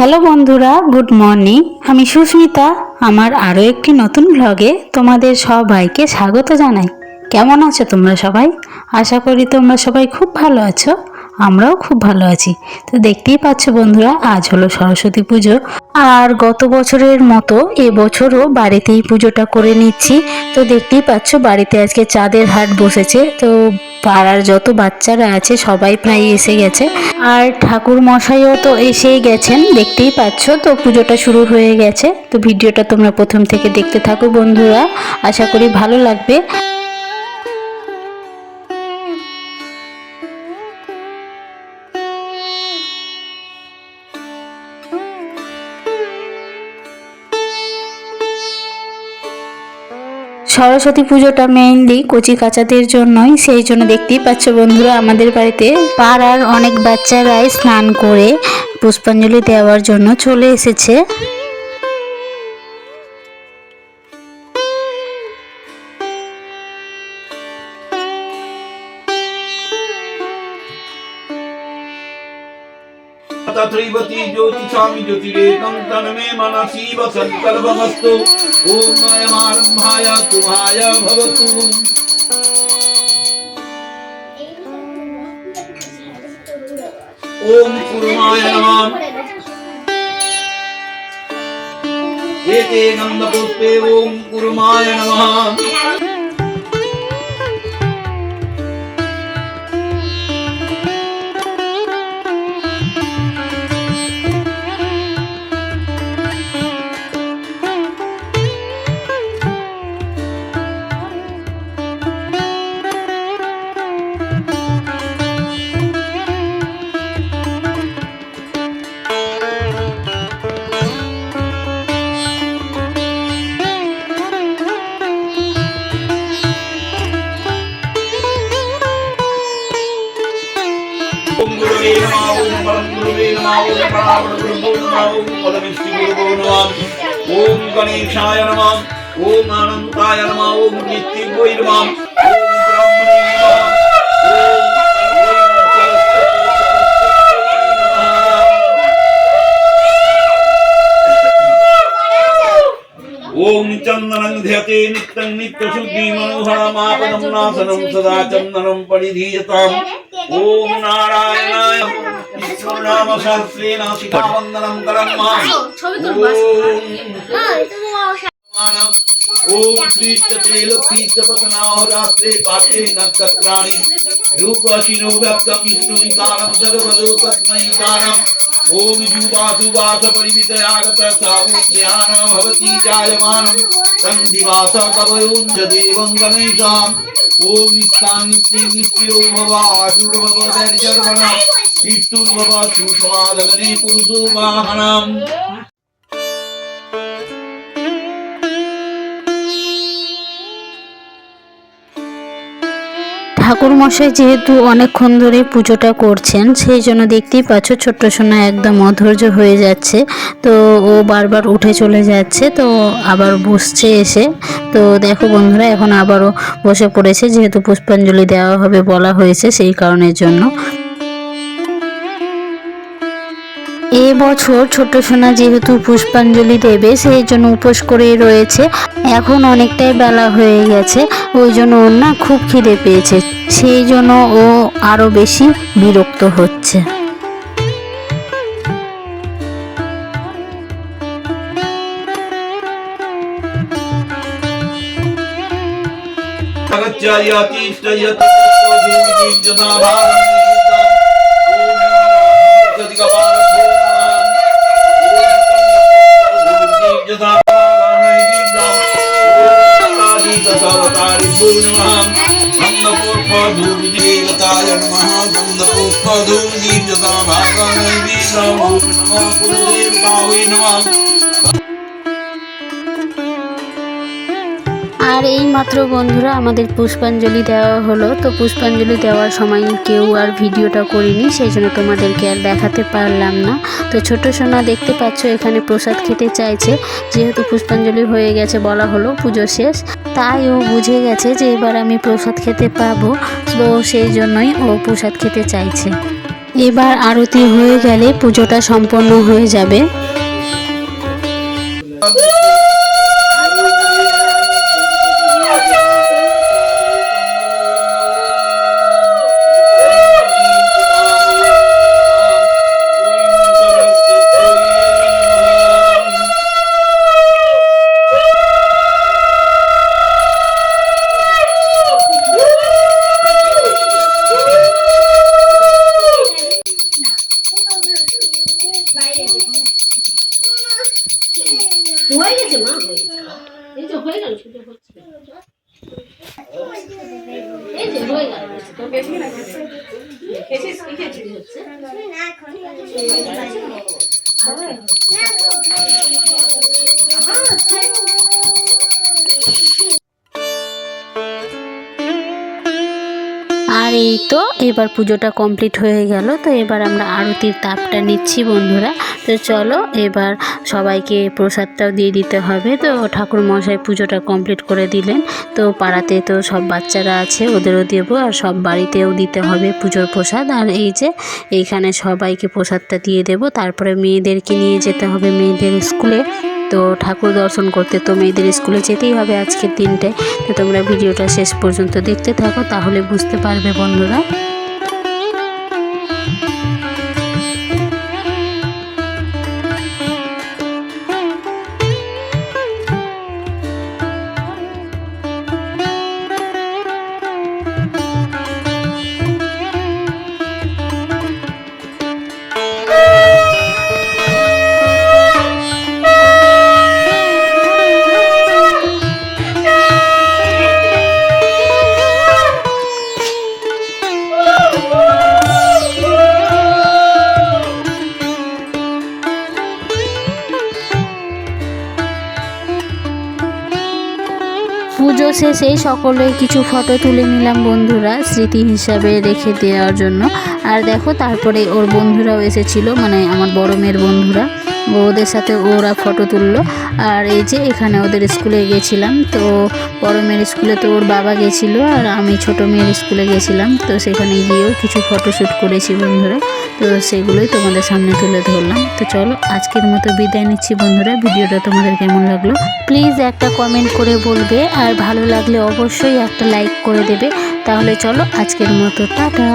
Hello বন্ধুরা, good morning. আমি সুস্মিতা, আমার আরও একটি নতুন ব্লগে তোমাদের সবাইকে স্বাগত জানাই। কেমন আছো তোমরা সবাই? আশা করি তোমরা সবাই খুব ভালো আছো। আমরাও খুব ভালো আছি। তো দেখতেই পাচ্ছ বন্ধুরা, আজ হলো সরস্বতী পুজো। আর গত বছরের মতো এবছরও বাড়িতেই পুজোটা করে নিচ্ছি। তো দেখতেই পাচ্ছ, বাড়িতে আজকে চাঁদের হাট বসেছে। তো পাড়ার যত বাচ্চারা আছে, সবাই প্রায় এসে গেছে। আর ঠাকুর মশাইও তো এসেই গেছেন, দেখতেই পাচ্ছ, তো পুজোটা শুরু হয়ে গেছে। তো ভিডিওটা তোমরা প্রথম থেকে দেখতে থাকো বন্ধুরা। আশা করি ভালো লাগবে। সরস্বতী পুজোটা মেইনলি কচি কাচাদের জন্যই, সেই জন্য দেখতেই পাচ্ছ বন্ধুরা আমাদের বাড়িতে পাড়ার অনেক বাচ্চারাই স্নান করে পুষ্পাঞ্জলি দেওয়ার জন্য চলে এসেছে। तथैवती ज्योतिषामि ज्योतिरेकं तन्मे मनसि वसत्कल्पमस्तु ॐ भवतु। ॐ कुर्माय नमः। एते गन्धपुष्पे ॐ कुर्माय नमः। ॐ गणेशाय नमः ॐ अनन्ताय नमः ॐ नित्यभोय नमः ॐ ब्रह्मणे नमः ॐ ॐ चन्दनं ध्यते नित्यं नित्यशुद्धिमनोहरमापदं नाशनं सदा चन्दनं परिधीयताम् ॐ नारायणाय विष्णुनामसहस्रेण सीतावन्दनं करं माम् ॐ श्रीत्यतेलक्षीत्यपतनाहोरात्रे पाठे नक्षत्राणि रूपशिनो व्यक्तं विष्णुनिकारं सर्वलोकस्मैकारम् ॐ जुवासुवास परिमितयागत सामुद्यान भवति जायमानं सन्धिवास कवयोञ्च देवं गणेशाम् ॐ निस्तां निस्ति निस्त्यो भव आशुर्भव दर्जर्वण कीर्तुर्भव सुषमादगने पुरुषो वाहनम् ঠাকুর মশাই যেহেতু অনেকক্ষণ ধরে পুজোটা করছেন, সেই জন্য দেখতেই পাচ্ছ ছোট্ট সোনা একদম অধৈর্য হয়ে যাচ্ছে। তো ও বারবার উঠে চলে যাচ্ছে, তো আবার বসছে এসে। তো দেখো বন্ধুরা, এখন আবারও বসে পড়েছে, যেহেতু পুষ্পাঞ্জলি দেওয়া হবে বলা হয়েছে সেই কারণের জন্য। এবছর ছোট সোনা যেহেতু পুষ্পাঞ্জলি দেবে সেই জন্য উপোস করেই রয়েছে এখন অনেকটাই বেলা হয়ে গেছে ওই জন্য ওর না খুব খিদে পেয়েছে সেই জন্য ও আরও বেশি বিরক্ত হচ্ছে 要打倒党内敌人，要打倒地主和恶霸，打倒国民党，打倒蒋介石。আর এই মাত্র বন্ধুরা আমাদের পুষ্পাঞ্জলি দেওয়া হলো। তো পুষ্পাঞ্জলি দেওয়ার সময় কেউ আর ভিডিওটা করিনি, সেই জন্য তোমাদেরকে আর দেখাতে পারলাম না। তো ছোট সোনা দেখতে পাচ্ছ, এখানে প্রসাদ খেতে চাইছে। যেহেতু পুষ্পাঞ্জলি হয়ে গেছে বলা হলো, পুজো শেষ। তাই ও বুঝে গেছে যে এবার আমি প্রসাদ খেতে পাবো, তো সেই জন্যই ও প্রসাদ খেতে চাইছে। এবার আরতি হয়ে গেলে পুজোটা সম্পন্ন হয়ে যাবে। গেছে। এই যে হয়ে গেল শুধু হচ্ছে। এই যে হয়ে গেল তোর বেশি না খেয়েছিস? কি খেয়েছিস? হচ্ছে আর এই তো এবার পুজোটা কমপ্লিট হয়ে গেল। তো এবার আমরা আরতির তাপটা নিচ্ছি বন্ধুরা। তো চলো এবার সবাইকে প্রসাদটাও দিয়ে দিতে হবে। তো ঠাকুর মশাই পুজোটা কমপ্লিট করে দিলেন। তো পাড়াতে তো সব বাচ্চারা আছে, ওদেরও দেবো আর সব বাড়িতেও দিতে হবে পুজোর প্রসাদ। আর এই যে এইখানে সবাইকে প্রসাদটা দিয়ে দেবো। তারপরে মেয়েদেরকে নিয়ে যেতে হবে মেয়েদের স্কুলে। তো ঠাকুর দর্শন করতে তো মেয়েদের স্কুলে যেতেই হবে আজকের দিনটায়। তো তোমরা ভিডিওটা শেষ পর্যন্ত দেখতে থাকো, তাহলে বুঝতে পারবে বন্ধুরা। পুজো শেষে সকলে কিছু ফটো তুলে নিলাম বন্ধুরা স্মৃতি হিসাবে রেখে দেওয়ার জন্য। আর দেখো, তারপরে ওর বন্ধুরাও এসেছিল মানে আমার বড় মেয়ের বন্ধুরা। ওদের সাথে ওরা ফটো তুললো। আর এই যে এখানে ওদের স্কুলে গেছিলাম, তো বড় মেয়ের স্কুলে তো ওর বাবা গেছিল আর আমি ছোট মেয়ের স্কুলে গেছিলাম, তো সেখানে গিয়েও কিছু ফটোশ্যুট করেছি বন্ধুরা। তো সেগুলোই তোমাদের সামনে তুলে ধরলাম। তো চলো, আজকের মতো বিদায় নিচ্ছি বন্ধুরা। ভিডিওটা তোমাদের কেমন লাগল? প্লিজ একটা কমেন্ট করে বলবে, আর ভালো লাগলে অবশ্যই একটা লাইক করে দেবে। তাহলে চলো, আজকের মতো, টাটা।